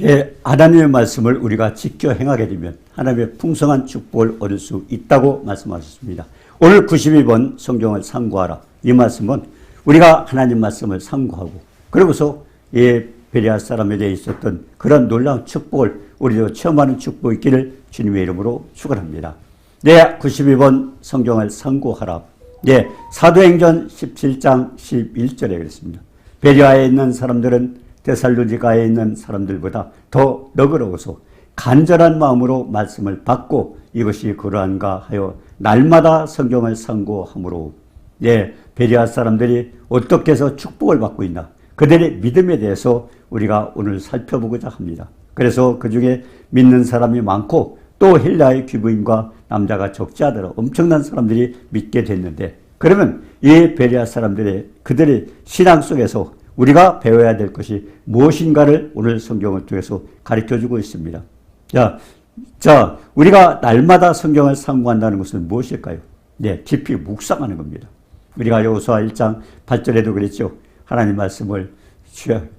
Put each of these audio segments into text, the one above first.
예, 하나님의 말씀을 우리가 지켜 행하게 되면 하나님의 풍성한 축복을 얻을 수 있다고 말씀하셨습니다. 오늘 92번 성경을 상고하라. 이 말씀은 우리가 하나님 말씀을 상고하고 그러고서 예, 베리아 사람에 대해 있었던 그런 놀라운 축복을 우리도 체험하는 축복이 있기를 주님의 이름으로 축원합니다. 네, 92번 성경을 상고하라. 네, 사도행전 17장 11절에 그랬습니다. 베리아에 있는 사람들은 데살로니가에 있는 사람들보다 더 너그러워서 간절한 마음으로 말씀을 받고 이것이 그러한가 하여 날마다 성경을 상고함으로 예, 베리아 사람들이 어떻게 해서 축복을 받고 있나 그들의 믿음에 대해서 우리가 오늘 살펴보고자 합니다. 그래서 그 중에 믿는 사람이 많고 또 헬라의 귀부인과 남자가 적지 않더라 엄청난 사람들이 믿게 됐는데 그러면 이 베리아 사람들의 그들의 신앙 속에서 우리가 배워야 될 것이 무엇인가를 오늘 성경을 통해서 가르쳐 주고 있습니다. 자, 자, 우리가 날마다 성경을 상고한다는 것은 무엇일까요? 네, 깊이 묵상하는 겁니다. 우리가 여호수아 1장 8절에도 그랬죠. 하나님 말씀을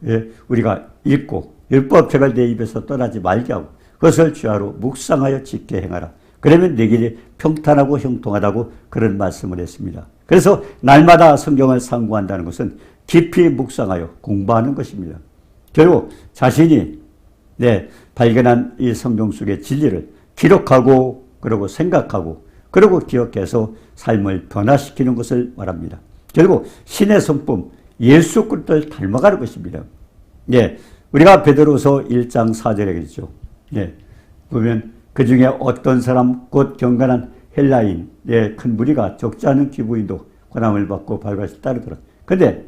예, 우리가 읽고 율법책을 내 입에서 떠나지 말게 하고 그것을 주야로 묵상하여 지켜 행하라. 그러면 내 길이 평탄하고 형통하다고 그런 말씀을 했습니다. 그래서 날마다 성경을 상고한다는 것은 깊이 묵상하여 공부하는 것입니다. 결국 자신이 네, 발견한 이 성경 속의 진리를 기록하고 그리고 생각하고 그리고 기억해서 삶을 변화시키는 것을 말합니다. 결국 신의 성품 예수 그리스도를 닮아가는 것입니다. 예. 우리가 베드로서 1장 4절에 그랬죠. 예. 보면 그 중에 어떤 사람 곧 경건한 헬라인 예, 큰 무리가 적지 않은 기부인도 권함을 받고 발과시 따르더라. 근데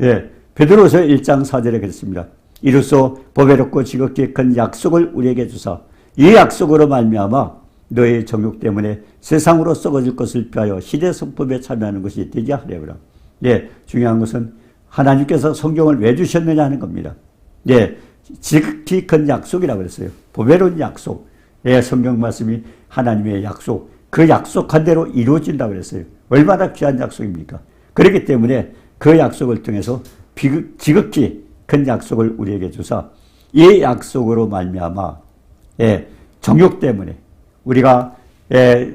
예, 베드로서 1장 4절에 그랬습니다. 이로써 보배롭고 지극히 큰 약속을 우리에게 주사 이 약속으로 말미암아 너의 정욕 때문에 세상으로 썩어질 것을 피하여 시대 성품에 참여하는 것이 되게 하려고라. 예, 중요한 것은 하나님께서 성경을 왜 주셨느냐 하는 겁니다. 예, 지극히 큰 약속이라고 그랬어요. 보배로운 약속. 예, 성경 말씀이 하나님의 약속. 그 약속한 대로 이루어진다고 그랬어요. 얼마나 귀한 약속입니까? 그렇기 때문에 그 약속을 통해서 지극히 큰 약속을 우리에게 주사 이 약속으로 말미암아 예, 정욕 때문에 우리가 예,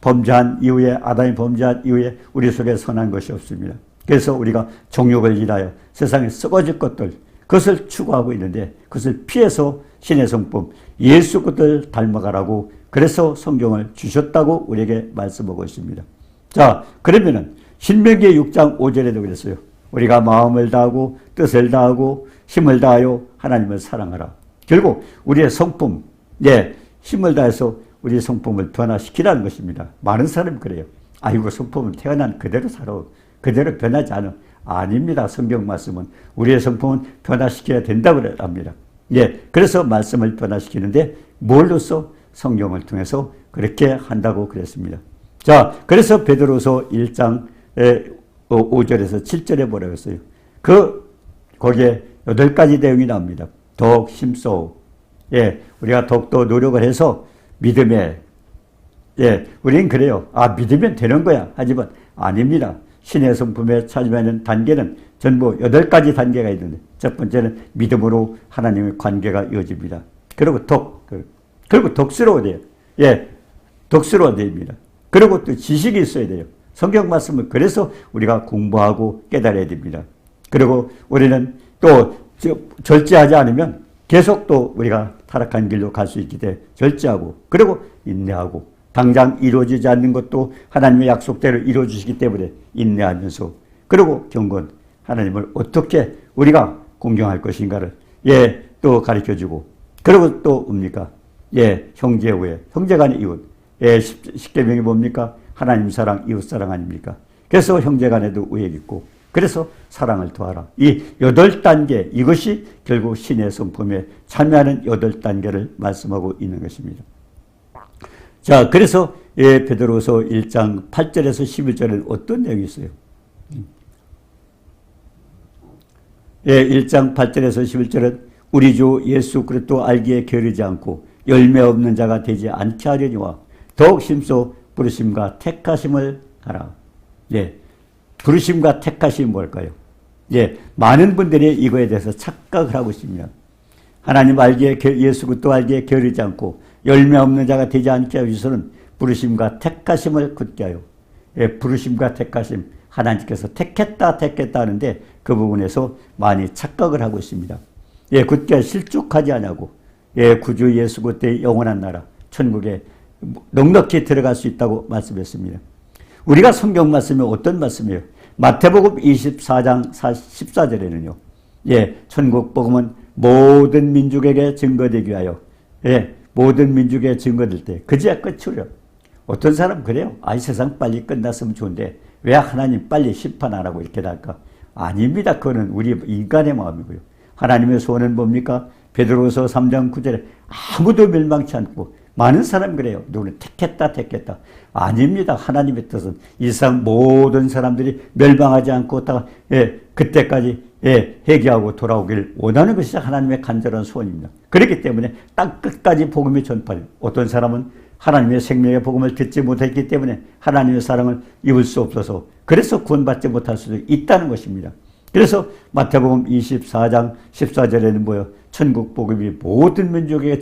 범죄한 이후에 아담이 범죄한 이후에 우리 속에 선한 것이 없습니다. 그래서 우리가 정욕을 인하여 세상에 썩어질 것들 그것을 추구하고 있는데 그것을 피해서 신의 성품 예수 것들 닮아가라고 그래서 성경을 주셨다고 우리에게 말씀하고 있습니다. 자 그러면은 신명기 6장 5절에도 그랬어요. 우리가 마음을 다하고 뜻을 다하고 힘을 다하여 하나님을 사랑하라. 결국 우리의 성품, 예, 힘을 다해서 우리의 성품을 변화시키라는 것입니다. 많은 사람이 그래요. 아이고 성품은 태어난 그대로 살아. 그대로 변하지 않아. 아닙니다. 성경 말씀은 우리의 성품은 변화시켜야 된다고 합니다. 예, 그래서 말씀을 변화시키는데 뭘로써 성경을 통해서 그렇게 한다고 그랬습니다. 자, 그래서 베드로서 1장 5절에서 7절에 뭐라고 했어요? 그, 거기에 여덟 가지 내용이 나옵니다. 더욱 힘써. 예, 우리가 더욱더 노력을 해서 믿음에, 예, 우리는 그래요. 아, 믿으면 되는 거야. 하지만 아닙니다. 신의 성품에 찾으면 단계는 전부 여덟 가지 단계가 있는데, 첫 번째는 믿음으로 하나님의 관계가 이어집니다. 그리고 독, 그, 그리고 독스러워야 돼요. 예, 독스러워야 됩니다. 그리고 또 지식이 있어야 돼요. 성경 말씀을 그래서 우리가 공부하고 깨달아야 됩니다. 그리고 우리는 또 절제하지 않으면 계속 또 우리가 타락한 길로 갈 수 있기 때문에 절제하고 그리고 인내하고 당장 이루어지지 않는 것도 하나님의 약속대로 이루어주시기 때문에 인내하면서 그리고 경건 하나님을 어떻게 우리가 공경할 것인가를 예 또 가르쳐주고 그리고 또 뭡니까 예 형제 후에 형제 간의 이웃 예 십계명이 뭡니까 하나님 사랑, 이웃 사랑 아닙니까? 그래서 형제 간에도 우애 있고 그래서 사랑을 도하라. 이 여덟 단계 이것이 결국 신의 성품에 참여하는 여덟 단계를 말씀하고 있는 것입니다. 자, 그래서 예, 베드로서 1장 8절에서 11절은 어떤 내용이 있어요? 예, 1장 8절에서 11절은 우리 주 예수 그리스도 알기에 게으르지 않고 열매 없는 자가 되지 않게 하려니와 더욱 힘써 부르심과 택하심을 하라. 예. 부르심과 택하심이 뭘까요? 예. 많은 분들이 이거에 대해서 착각을 하고 있습니다. 하나님 알기에 겨- 예수 그리스도 알기에 게으르지 않고 열매 없는 자가 되지 않게 하기 위해서는 부르심과 택하심을 굳게 하여 예, 부르심과 택하심 하나님께서 택했다 택했다 하는데 그 부분에서 많이 착각을 하고 있습니다. 예, 굳게 실족하지 않냐고 예, 구주 예수 그리스도의 영원한 나라 천국에 넉넉히 들어갈 수 있다고 말씀했습니다. 우리가 성경 말씀이 어떤 말씀이에요? 마태복음 24장 14절에는요. 예, 천국 복음은 모든 민족에게 증거되기 위하여 예, 모든 민족에 증거될 때 그제야 끝이요. 어떤 사람 그래요. 아 이 세상 빨리 끝났으면 좋은데 왜 하나님 빨리 심판 안 하고 이렇게 할까? 아닙니다. 그거는 우리 인간의 마음이고요. 하나님의 소원은 뭡니까? 베드로서 3장 9절에 아무도 멸망치 않고 많은 사람 그래요. 누구는 택했다 택했다. 아닙니다. 하나님의 뜻은 이 세상 모든 사람들이 멸망하지 않고 다 예, 그때까지 예, 회개하고 돌아오기를 원하는 것이 하나님의 간절한 소원입니다. 그렇기 때문에 땅 끝까지 복음이 전파돼요. 어떤 사람은 하나님의 생명의 복음을 듣지 못했기 때문에 하나님의 사랑을 입을 수 없어서 그래서 구원받지 못할 수도 있다는 것입니다. 그래서 마태복음 24장 14절에는 뭐요? 천국 복음이 모든 민족에게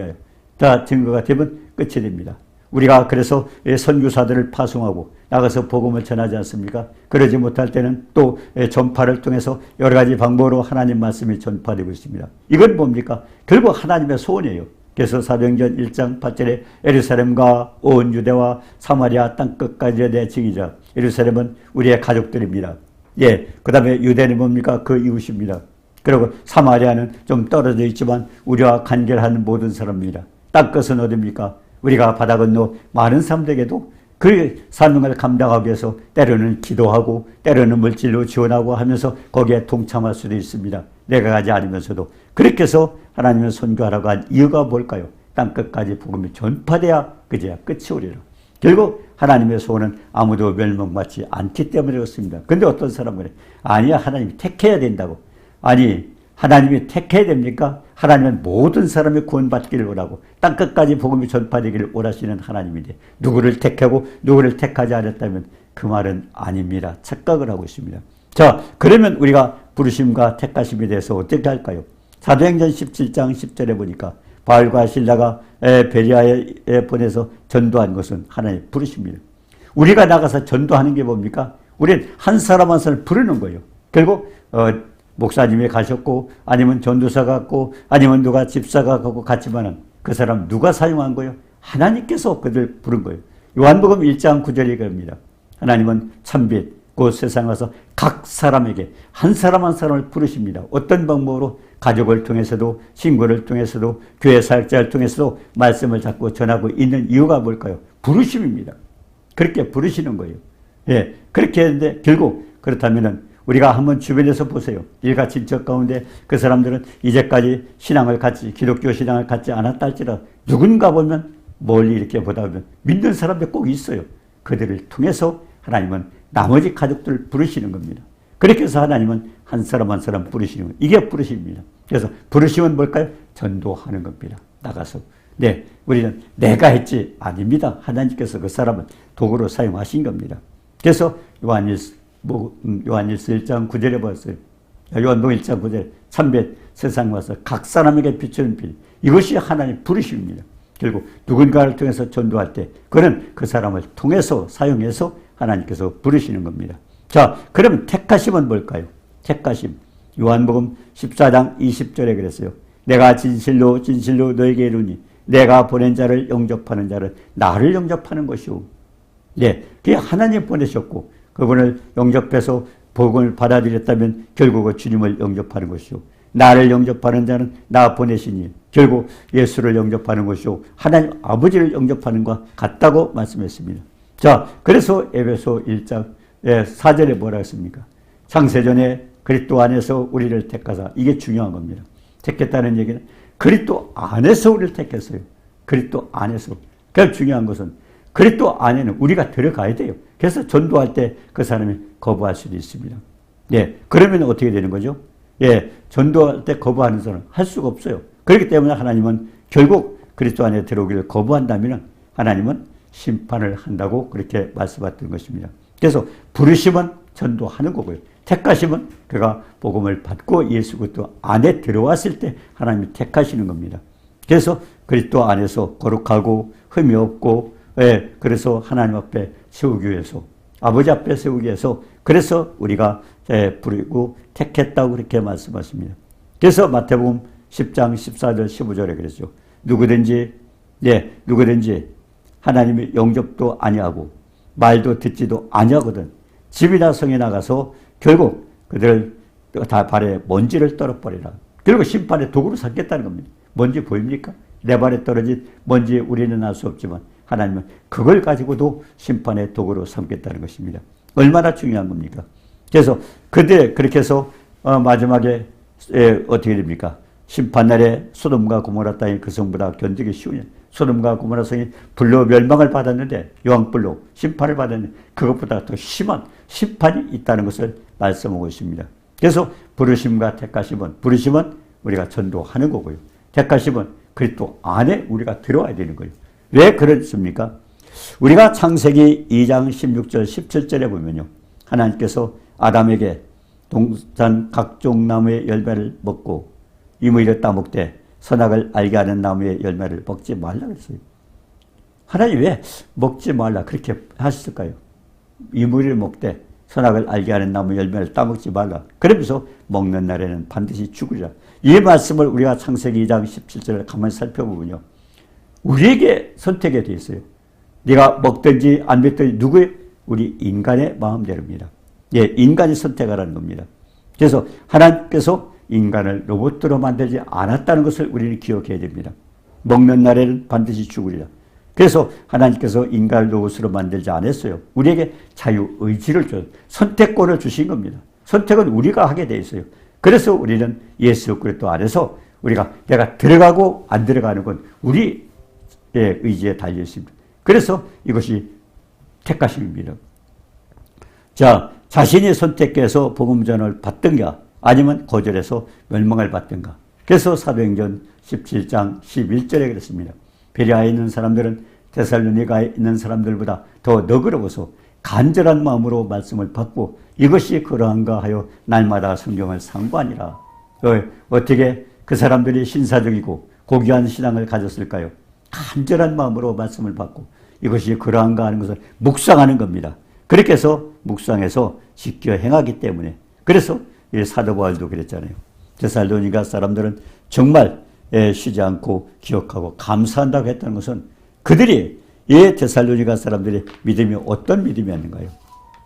하여 다 증거가 되면 끝이 됩니다. 우리가 그래서 선교사들을 파송하고 나가서 복음을 전하지 않습니까? 그러지 못할 때는 또 전파를 통해서 여러 가지 방법으로 하나님 말씀이 전파되고 있습니다. 이건 뭡니까? 결국 하나님의 소원이에요. 그래서 사도행전 1장 8절에 예루살렘과 온 유대와 사마리아 땅 끝까지 내 증이자 예루살렘은 우리의 가족들입니다. 예, 그 다음에 유대는 뭡니까? 그 이웃입니다. 그리고 사마리아는 좀 떨어져 있지만 우리와 간결한 모든 사람입니다. 땅 끝은 어딥니까? 우리가 바다 건너 많은 사람들에게도 그 사명을 감당하기 위해서 때로는 기도하고 때로는 물질로 지원하고 하면서 거기에 동참할 수도 있습니다. 내가 가지 않으면서도 그렇게 해서 하나님을 선교하라고 한 이유가 뭘까요? 땅끝까지 복음이 전파돼야 그제야 끝이 오리라. 결국 하나님의 소원은 아무도 멸망받지 않기 때문에 그렇습니다. 근데 어떤 사람은. 아니야 하나님이 택해야 된다고. 아니 하나님이 택해야 됩니까? 하나님은 모든 사람이 구원받기를 원하고 땅 끝까지 복음이 전파되기를 원하시는 하나님인데 누구를 택하고 누구를 택하지 않았다면 그 말은 아닙니다. 착각을 하고 있습니다. 자 그러면 우리가 부르심과 택하심에 대해서 어떻게 할까요? 사도행전 17장 10절에 보니까 바울과 신라가 베리아에 보내서 전도한 것은 하나님의 부르심입니다. 우리가 나가서 전도하는 게 뭡니까? 우리는 한 사람 한 사람 부르는 거예요. 결국 어, 목사님이 가셨고 아니면 전도사가 갔고 아니면 누가 집사가 가고 갔지만은 그 사람 누가 사용한 거예요? 하나님께서 그들 부른 거예요. 요한복음 1장 9절이 그럽니다. 하나님은 참빛 그 세상 와서 각 사람에게 한 사람 한 사람을 부르십니다. 어떤 방법으로 가족을 통해서도 친구를 통해서도 교회 사역자를 통해서도 말씀을 자꾸 전하고 있는 이유가 뭘까요? 부르심입니다. 그렇게 부르시는 거예요. 예, 그렇게 했는데 결국 그렇다면은 우리가 한번 주변에서 보세요. 일가 친척 가운데 그 사람들은 이제까지 신앙을 갖지 기독교 신앙을 갖지 않았다 할지라도 누군가 보면 멀리 이렇게 보다 보면 믿는 사람들 꼭 있어요. 그들을 통해서 하나님은 나머지 가족들을 부르시는 겁니다. 그렇게 해서 하나님은 한 사람 한 사람 부르시는 거예요. 이게 부르심입니다. 그래서 부르심은 뭘까요? 전도하는 겁니다. 나가서. 네, 우리는 내가 했지 아닙니다. 하나님께서 그 사람을 도구로 사용하신 겁니다. 그래서 요한일서 뭐, 음, 요한일서 1장 9절에 보았어요. 요한복음 1장 9절에 참빛 세상 와서 각 사람에게 비추는 빛. 이것이 하나님 부르심입니다. 결국 누군가를 통해서 전도할 때 그는 그 사람을 통해서 사용해서 하나님께서 부르시는 겁니다. 자, 그러면 택하심은 뭘까요? 택하심. 요한복음 14장 20절에 그랬어요. 내가 진실로 진실로 너에게 이르니 내가 보낸 자를 영접하는 자를 나를 영접하는 것이오. 네, 그게 하나님 보내셨고 그분을 영접해서 복음을 받아들였다면 결국은 주님을 영접하는 것이오. 나를 영접하는 자는 나 보내시니 결국 예수를 영접하는 것이오. 하나님 아버지를 영접하는 것과 같다고 말씀했습니다. 자, 그래서 에베소 1장 4절에 뭐라 했습니까? 창세전에 그리스도 안에서 우리를 택하사 이게 중요한 겁니다. 택했다는 얘기는 그리스도 안에서 우리를 택했어요. 그리스도 안에서. 그 중요한 것은 그리스도 안에는 우리가 들어가야 돼요. 그래서 전도할 때 그 사람이 거부할 수도 있습니다. 예, 그러면 어떻게 되는 거죠? 예, 전도할 때 거부하는 사람은 할 수가 없어요. 그렇기 때문에 하나님은 결국 그리스도 안에 들어오기를 거부한다면 하나님은 심판을 한다고 그렇게 말씀하셨던 것입니다. 그래서 부르심은 전도하는 거고요. 택하심은 그가 복음을 받고 예수 그리스도 안에 들어왔을 때 하나님이 택하시는 겁니다. 그래서 그리스도 안에서 거룩하고 흠이 없고 예, 그래서 하나님 앞에 세우기 위해서 아버지 앞에 세우기 위해서 그래서 우리가 예, 부르고 택했다고 그렇게 말씀하십니다. 그래서 마태복음 10장 14절 15절에 그랬죠. 누구든지 예, 누구든지 하나님의 영접도 아니하고 말도 듣지도 아니하거든 집이나 성에 나가서 결국 그들 다 발에 먼지를 떨어버리라. 결국 심판의 도구로 삼겠다는 겁니다. 먼지 보입니까? 내 발에 떨어진 먼지 우리는 알 수 없지만 하나님은 그걸 가지고도 심판의 도구로 삼겠다는 것입니다. 얼마나 중요한 겁니까? 그래서 그들 그렇게 해서 어, 마지막에 에, 어떻게 됩니까? 심판날에 소돔과 고모라 땅이 그 성보다 견디기 쉬우냐. 소돔과 고모라 성이 불로 멸망을 받았는데 여왕불로 심판을 받았는데 그것보다 더 심한 심판이 있다는 것을 말씀하고 있습니다. 그래서 부르심과 택하심은 부르심은 우리가 전도하는 거고요. 택하심은 그리스도 안에 우리가 들어와야 되는 거예요. 왜 그렇습니까? 우리가 창세기 2장 16절 17절에 보면요. 하나님께서 아담에게 동산 각종 나무의 열매를 먹고 이무이를 따먹되 선악을 알게 하는 나무의 열매를 먹지 말라 그랬어요. 하나님 왜 먹지 말라 그렇게 하셨을까요? 이무리를 먹되 선악을 알게 하는 나무 열매를 따먹지 말라. 그러면서 먹는 날에는 반드시 죽으리라. 이 말씀을 우리가 창세기 2장 17절을 가만히 살펴보면요. 우리에게 선택에 되어 있어요. 네가 먹든지 안 먹든지 누구의 우리 인간의 마음대로입니다. 예, 인간이 선택하라는 겁니다. 그래서 하나님께서 인간을 로봇으로 만들지 않았다는 것을 우리는 기억해야 됩니다. 먹는 날에는 반드시 죽으리라. 그래서 하나님께서 인간을 로봇으로 만들지 않았어요. 우리에게 자유 의지를 줘 선택권을 주신 겁니다. 선택은 우리가 하게 돼 있어요. 그래서 우리는 예수 그리스도 안에서 우리가 내가 들어가고 안 들어가는 건 우리 의 의지에 달려 있습니다. 그래서 이것이 택하심입니다. 자, 자신이 선택해서 복음 전을 받든가 아니면 거절해서 멸망을 받든가. 그래서 사도행전 17장 11절에 그랬습니다. 베리아에 있는 사람들은 데살로니가에 있는 사람들보다 더 너그러워서 간절한 마음으로 말씀을 받고 이것이 그러한가 하여 날마다 성경을 상고하니라. 어, 어떻게 그 사람들이 신사적이고 고귀한 신앙을 가졌을까요? 간절한 마음으로 말씀을 받고 이것이 그러한가 하는 것을 묵상하는 겁니다. 그렇게 해서 묵상해서 지켜 행하기 때문에 그래서 사도 바울도 그랬잖아요. 데살로니가 사람들은 정말 쉬지 않고 기억하고 감사한다고 했다는 것은 그들이 예 데살로니가 사람들의 믿음이 어떤 믿음이었는가요?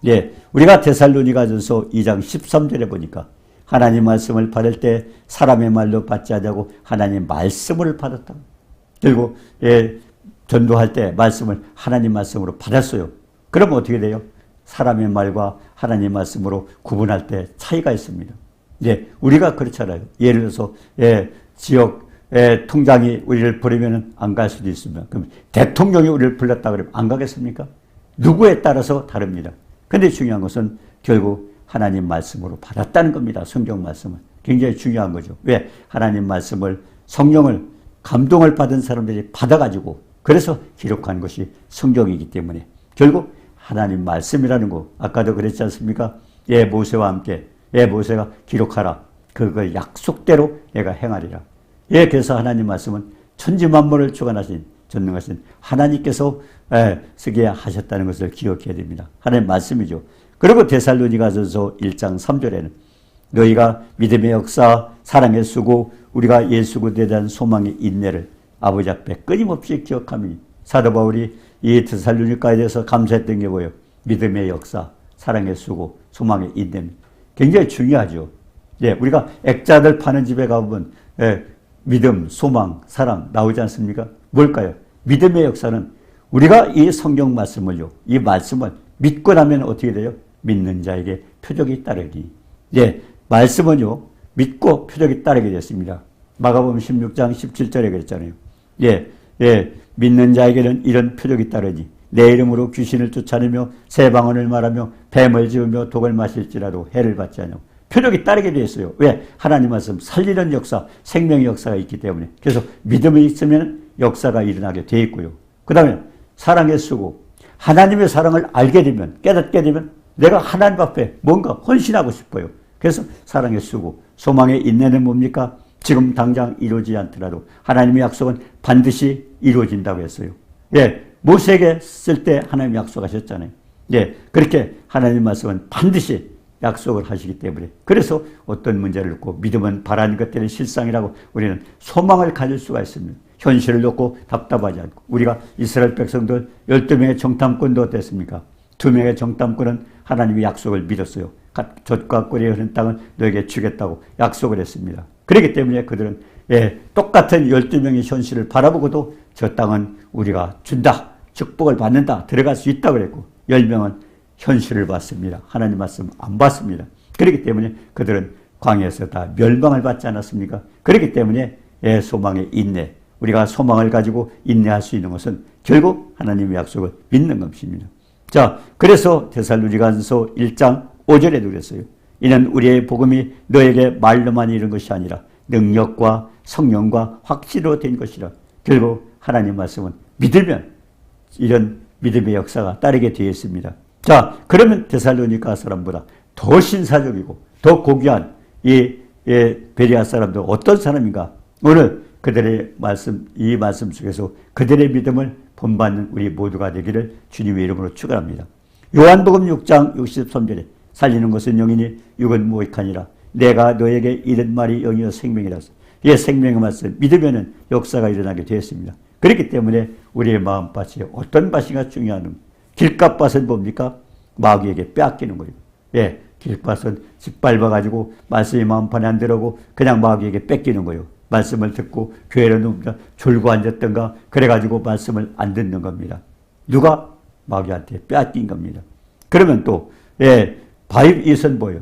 예, 우리가 데살로니가전서 2장 13절에 보니까 하나님 말씀을 받을 때 사람의 말로 받지 않냐고 하나님 말씀을 받았다. 그리고 예, 전도할 때 말씀을 하나님 말씀으로 받았어요. 그러면 어떻게 돼요? 사람의 말과 하나님 말씀으로 구분할 때 차이가 있습니다. 예, 우리가 그렇잖아요. 예를 들어서 예, 지역 예, 통장이 우리를 부르면 안 갈 수도 있습니다. 그럼 대통령이 우리를 불렀다 그러면 안 가겠습니까? 누구에 따라서 다릅니다. 근데 중요한 것은 결국 하나님 말씀으로 받았다는 겁니다. 성경 말씀을. 굉장히 중요한 거죠. 왜? 하나님 말씀을 성령을 감동을 받은 사람들이 받아가지고 그래서 기록한 것이 성경이기 때문에 결국 하나님 말씀이라는 거 아까도 그랬지 않습니까? 예 모세와 함께 예 모세가 기록하라. 그걸 약속대로 내가 행하리라. 예 그래서 하나님 말씀은 천지 만물을 주관하신 전능하신 하나님께서 예, 쓰게 하셨다는 것을 기억해야 됩니다. 하나님 말씀이죠. 그리고 데살로니가전서 1장 3절에는 너희가 믿음의 역사, 사랑의 수고, 우리가 예수 그리스도에 대한 소망의 인내를 아버지 앞에 끊임없이 기억하며 사도 바울이 이 데살로니가에 대해서 감사했던 게 뭐예요? 믿음의 역사, 사랑의 수고, 소망의 인내. 굉장히 중요하죠. 예, 우리가 액자들 파는 집에 가보면 예, 믿음, 소망, 사랑 나오지 않습니까? 뭘까요? 믿음의 역사는 우리가 이 성경 말씀을요, 이 말씀을 믿고 나면 어떻게 돼요? 믿는 자에게 표적이 따르니. 예, 말씀은요, 믿고 표적이 따르게 됐습니다. 마가복음 16장 17절에 그랬잖아요. 예, 예, 믿는 자에게는 이런 표적이 따르니 내 이름으로 귀신을 쫓아내며 새 방언을 말하며 뱀을 지으며 독을 마실지라도 해를 받지 않냐고. 표적이 따르게 되어 있어요. 왜? 하나님 말씀 살리는 역사, 생명의 역사가 있기 때문에. 그래서 믿음이 있으면 역사가 일어나게 되어 있고요. 그 다음에 사랑에 쓰고 하나님의 사랑을 알게 되면 깨닫게 되면 내가 하나님 앞에 뭔가 헌신하고 싶어요. 그래서 사랑에 쓰고 소망의 인내는 뭡니까? 지금 당장 이루어지지 않더라도 하나님의 약속은 반드시 이루어진다고 했어요. 예, 모세에게 쓸 때 하나님 약속하셨잖아요. 예, 그렇게 하나님 말씀은 반드시 약속을 하시기 때문에 그래서 어떤 문제를 놓고 믿음은 바라는 것들의 실상이라고 우리는 소망을 가질 수가 있습니다. 현실을 놓고 답답하지 않고 우리가 이스라엘 백성들 12명의 정탐꾼도 어땠습니까? 두 명의 정탐꾼은 하나님의 약속을 믿었어요. 젖과 꿀이 흐른 땅을 너에게 주겠다고 약속을 했습니다. 그렇기 때문에 그들은 예, 똑같은 12명의 현실을 바라보고도 저 땅은 우리가 준다. 축복을 받는다. 들어갈 수 있다 그랬고 10명은 현실을 봤습니다. 하나님 말씀 안 봤습니다. 그렇기 때문에 그들은 광야에서 다 멸망을 받지 않았습니까? 그렇기 때문에 예, 소망의 인내, 우리가 소망을 가지고 인내할 수 있는 것은 결국 하나님의 약속을 믿는 것입니다. 자, 그래서 데살로니가서 1장 5절에도 그랬어요. 이는 우리의 복음이 너에게 말로만 이른 것이 아니라 능력과 성령과 확신으로 된 것이라. 결국 하나님 말씀은 믿으면 이런 믿음의 역사가 따르게 되어 있습니다. 자, 그러면 데살로니가 사람보다 더 신사적이고 더 고귀한 이 예, 베리아 사람들 어떤 사람인가? 오늘 그들의 말씀, 이 말씀 속에서 그들의 믿음을 본받는 우리 모두가 되기를 주님의 이름으로 축원합니다. 요한복음 6장 63절에 살리는 것은 영이니 육은 무익하니라. 내가 너에게 이른 말이 영이요 생명이라서. 예, 생명의 말씀 믿으면은 역사가 일어나게 되었습니다. 그렇기 때문에 우리의 마음밭이 어떤 밭이가 중요한 길값밭은 뭡니까? 마귀에게 빼앗기는 거예요. 예, 길밭은 짓밟아가지고 말씀이 마음판에 안 들어오고 그냥 마귀에게 뺏기는 거예요. 말씀을 듣고 교회를 눕니다. 졸고 앉았던가 그래가지고 말씀을 안 듣는 겁니다. 누가? 마귀한테 빼앗긴 겁니다. 그러면 또 예, 바위 이선 보여.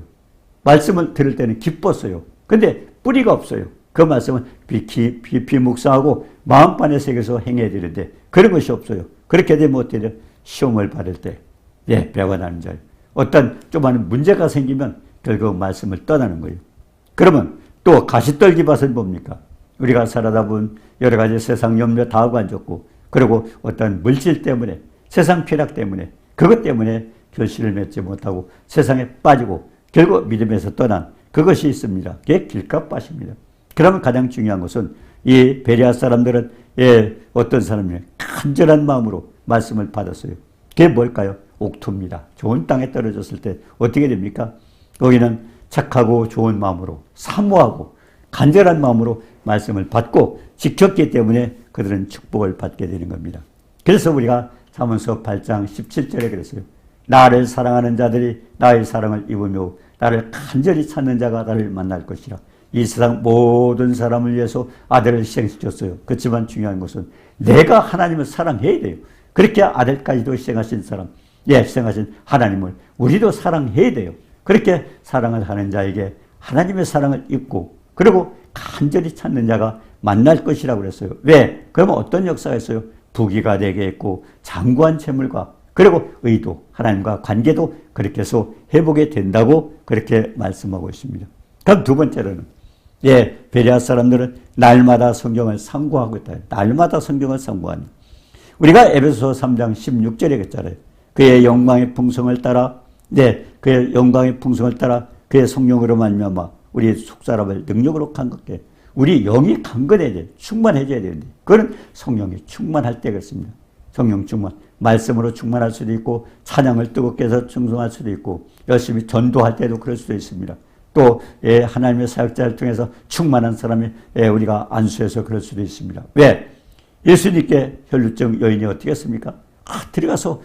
말씀을 들을 때는 기뻤어요. 근데 뿌리가 없어요. 그 말씀은 비키, 비피 묵상하고 마음판의 세계에서 행해야 되는데 그런 것이 없어요. 그렇게 되면 어때요? 시험을 받을 때 예, 배가 나는 자예요. 어떤 조그마한 문제가 생기면 결국 말씀을 떠나는 거예요. 그러면 또 가시떨기 밭은 뭡니까? 우리가 살아다 본 여러 가지 세상 염려 다 하고 앉았고 그리고 어떤 물질 때문에 세상 쾌락 때문에 그것 때문에 결실을 맺지 못하고 세상에 빠지고 결국 믿음에서 떠난 그것이 있습니다. 그게 길값밭입니다. 그러면 가장 중요한 것은 이 베리아 사람들은 예, 어떤 사람이 간절한 마음으로 말씀을 받았어요. 그게 뭘까요? 옥토입니다. 좋은 땅에 떨어졌을 때 어떻게 됩니까? 거기는 착하고 좋은 마음으로 사모하고 간절한 마음으로 말씀을 받고 지켰기 때문에 그들은 축복을 받게 되는 겁니다. 그래서 우리가 사문서 8장 17절에 그랬어요. 나를 사랑하는 자들이 나의 사랑을 입으며 나를 간절히 찾는 자가 나를 만날 것이라. 이 세상 모든 사람을 위해서 아들을 희생시켰어요. 그렇지만 중요한 것은 내가 하나님을 사랑해야 돼요. 그렇게 아들까지도 희생하신 사람, 예, 희생하신 하나님을 우리도 사랑해야 돼요. 그렇게 사랑을 하는 자에게 하나님의 사랑을 입고 그리고 간절히 찾는 자가 만날 것이라고 그랬어요. 왜? 그러면 어떤 역사가 있어요? 부귀가 되게 했고 장구한 재물과 그리고 의도, 하나님과 관계도 그렇게 해서 회복이 된다고 그렇게 말씀하고 있습니다. 그럼 두 번째로는 예, 베리아 사람들은 날마다 성경을 상고하고 있다. 날마다 성경을 상고하니. 우리가 에베소 3장 16절에 했잖아요. 그의 영광의 풍성을 따라 네, 그의 영광의 풍성을 따라 그의 성령으로 말미암아 우리 속사람을 능력으로 강건게 우리 영이 강건해야 돼. 충만해져야 되는데 그거는 성령이 충만할 때가 있습니다. 성령 충만. 말씀으로 충만할 수도 있고 찬양을 뜨겁게 해서 충성할 수도 있고 열심히 전도할 때도 그럴 수도 있습니다. 또 예, 하나님의 사역자를 통해서 충만한 사람이 예, 우리가 안수해서 그럴 수도 있습니다. 왜? 예수님께 혈루증 여인이 어떻게 했습니까? 아, 들어가서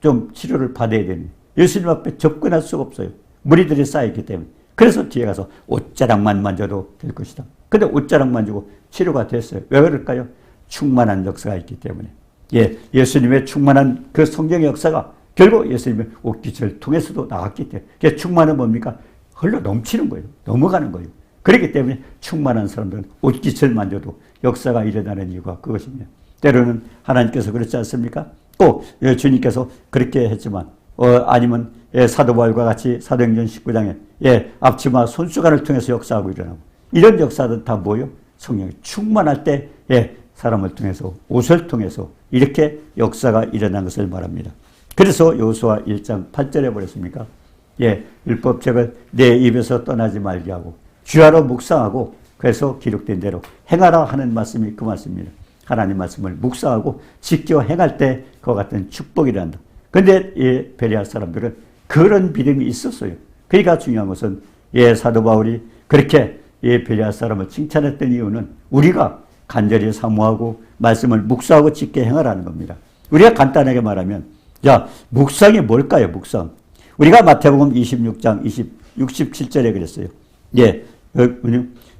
좀 치료를 받아야 되는 예수님 앞에 접근할 수가 없어요. 무리들이 쌓였기 때문에. 그래서 뒤에 가서 옷자락만 만져도 될 것이다. 근데 옷자락 만지고 치료가 됐어요. 왜 그럴까요? 충만한 역사가 있기 때문에. 예, 예수님의 충만한 그 성경의 역사가 결국 예수님의 옷깃을 통해서도 나왔기 때문에. 그게 충만은 뭡니까? 흘러 넘치는 거예요. 넘어가는 거예요. 그렇기 때문에 충만한 사람들은 옷깃을 만져도 역사가 일어나는 이유가 그것입니다. 때로는 하나님께서 그렇지 않습니까? 또 예, 주님께서 그렇게 했지만 어, 아니면 예, 사도 바울과 같이 사도행전 19장에 예, 앞치마 손수건을 통해서 역사하고 일어나고 이런 역사들 다 뭐요? 성령이 충만할 때 예, 사람을 통해서 옷을 통해서 이렇게 역사가 일어난 것을 말합니다. 그래서 요수와 1장 8절에 보냈습니까? 예, 율법책을 내 입에서 떠나지 말게 하고 주야로 묵상하고 그래서 기록된 대로 행하라 하는 말씀이 그 말씀입니다. 하나님 말씀을 묵상하고 지켜 행할 때 그와 같은 축복이란다. 근데 이 베리아 사람들은 그런 믿음이 있었어요. 그러니까 중요한 것은 예, 사도 바울이 그렇게 이 베리아 사람을 칭찬했던 이유는 우리가 간절히 사모하고 말씀을 묵상하고 지켜 행하라는 겁니다. 우리가 간단하게 말하면 자, 묵상이 뭘까요? 묵상. 우리가 마태복음 26장 20, 67절에 그랬어요. 예,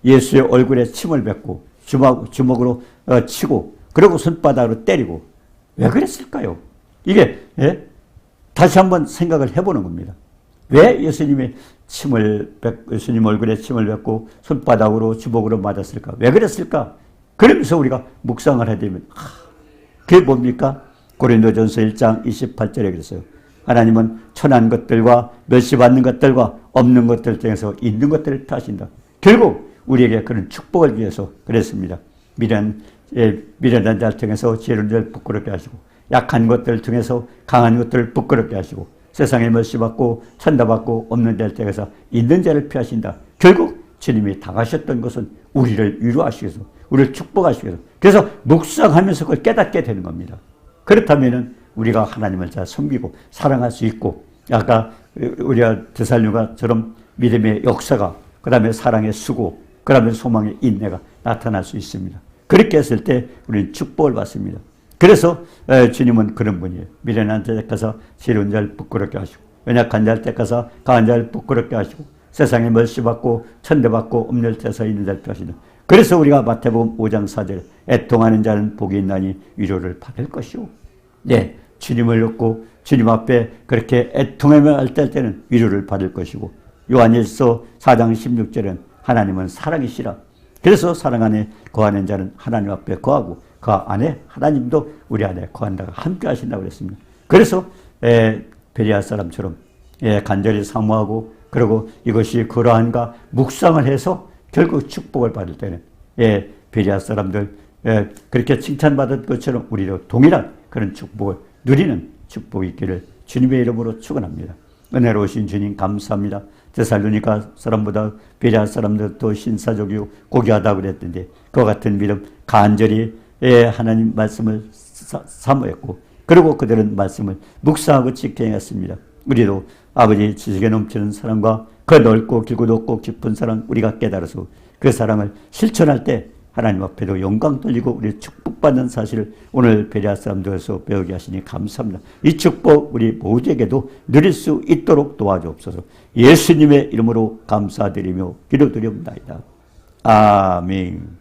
예수의 얼굴에 침을 뱉고 주먹, 주먹으로 어, 치고 그리고 손바닥으로 때리고 왜 그랬을까요? 이게 예? 다시 한번 생각을 해보는 겁니다. 왜 예수님이 침을 뱉, 예수님 얼굴에 침을 뱉고 손바닥으로 주먹으로 맞았을까? 왜 그랬을까? 그러면서 우리가 묵상을 하게 되면 아, 그게 뭡니까? 고린도전서 1장 28절에 그랬어요. 하나님은 천한 것들과 멸시받는 것들과 없는 것들 중에서 있는 것들을 타신다. 결국 우리에게 그런 축복을 위해서 그랬습니다. 미련, 예, 미련한 자를 통해서 지혜로운 자를 부끄럽게 하시고 약한 것들을 통해서 강한 것들을 부끄럽게 하시고 세상에 멸시받고 천다받고 없는 자를 통해서 있는 자를 피하신다. 결국 주님이 당하셨던 것은 우리를 위로하시기 위해서 우리를 축복하시기 위해서 그래서 묵상하면서 그걸 깨닫게 되는 겁니다. 그렇다면 우리가 하나님을 잘 섬기고 사랑할 수 있고 아까 우리가 드살류가처럼 믿음의 역사가 그 다음에 사랑의 수고 그 다음에 소망의 인내가 나타날 수 있습니다. 그렇게 했을 때 우리는 축복을 받습니다. 그래서 주님은 그런 분이에요. 미련한 자 가서 지혜로운 자를 부끄럽게 하시고 연약한 자를 택하사 강한 자를 부끄럽게 하시고 세상에 멸시받고 천대받고 있는 자를 하시는 그래서 우리가 마태복음 5장 4절 애통하는 자는 복이 있나니 위로를 받을 것이오. 네, 주님을 얻고 주님 앞에 그렇게 애통하며 할 때는 위로를 받을 것이고 요한일서 4장 16절은 하나님은 사랑이시라. 그래서 사랑 안에 거하는 자는 하나님 앞에 거하고 그 안에 하나님도 우리 안에 거한다가 함께 하신다고 그랬습니다. 그래서 에, 베리아 사람처럼 에, 간절히 사모하고 그리고 이것이 그러한가 묵상을 해서 결국 축복을 받을 때는 예, 베리아 사람들 예, 그렇게 칭찬받은 것처럼 우리도 동일한 그런 축복을 누리는 축복이 있기를 주님의 이름으로 축원합니다. 은혜로우신 주님 감사합니다. 데살로니가 사람보다 베리아 사람들 더 신사적이고 고귀하다고 그랬던데 그와 같은 믿음 간절히 예, 하나님 말씀을 사모했고 그리고 그들은 말씀을 묵상하고 지켜했습니다. 우리도 아버지 지식에 넘치는 사랑과 그 넓고 길고 높고 깊은 사랑 우리가 깨달아서 그 사랑을 실천할 때 하나님 앞에도 영광 돌리고 우리 축복받는 사실을 오늘 베리아 사람들에서 배우게 하시니 감사합니다. 이 축복 우리 모두에게도 누릴 수 있도록 도와주옵소서. 예수님의 이름으로 감사드리며 기도드립니다. 아멘.